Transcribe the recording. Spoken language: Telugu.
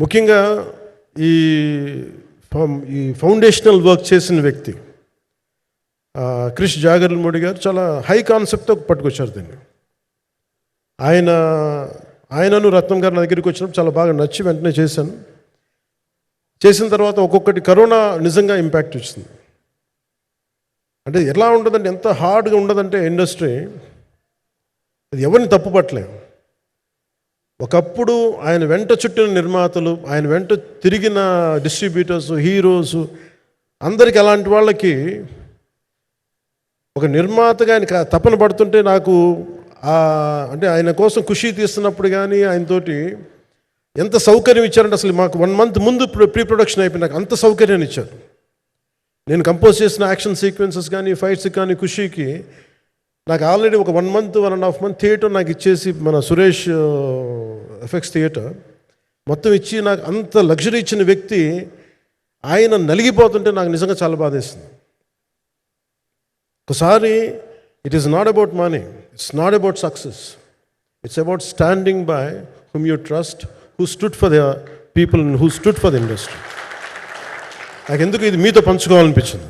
ముఖ్యంగా ఈ ఈ ఫౌండేషనల్ వర్క్ చేసిన వ్యక్తి క్రిష్ క్రిష్ మోడీ గారు చాలా హై కాన్సెప్ట్తో పట్టుకొచ్చారు దీన్ని. ఆయన ఆయనను రత్నం గారు నా దగ్గరికి వచ్చినప్పుడు చాలా బాగా నచ్చి వెంటనే చేశాను. చేసిన తర్వాత ఒక్కొక్కటి కరోనా నిజంగా ఇంపాక్ట్ వచ్చింది అంటే ఎలా ఉండదంటే ఎంత హార్డ్గా ఉండదంటే ఇండస్ట్రీ అది ఎవరిని తప్పుపట్టలేము. ఒకప్పుడు ఆయన వెంట చుట్టిన నిర్మాతలు ఆయన వెంట తిరిగిన డిస్ట్రిబ్యూటర్స్ హీరోస్ అందరికి అలాంటి వాళ్ళకి ఒక నిర్మాతగా ఆయన తపన పడుతుంటే నాకు అంటే ఆయన కోసం ఖుషి తీస్తున్నప్పుడు కానీ ఆయనతోటి ఎంత సౌకర్యం ఇచ్చారంటే అసలు మాకు వన్ మంత్ ముందు ప్రీ ప్రొడక్షన్ అయిపోయి నాకు అంత సౌకర్యాన్ని ఇచ్చారు. నేను కంపోజ్ చేసిన యాక్షన్ సీక్వెన్సెస్ కానీ ఫైట్స్ కానీ ఖుషీకి నాకు ఆల్రెడీ ఒక one month one and half month theatre నాకు ఇచ్చేసి మన సురేష్ ఎఫెక్ట్స్ థియేటర్ మొత్తం ఇచ్చి నాకు అంత లగ్జరీ ఇచ్చిన వ్యక్తి ఆయన నలిగిపోతుంటే నాకు నిజంగా చాలా బాధేస్తుంది ఒకసారి it is not about money it's not about success it's about standing by whom you trust who stood for the people who stood for the industry నాకు ఎందుకు ఇది మీతో పంచుకోవాలనిపించింది?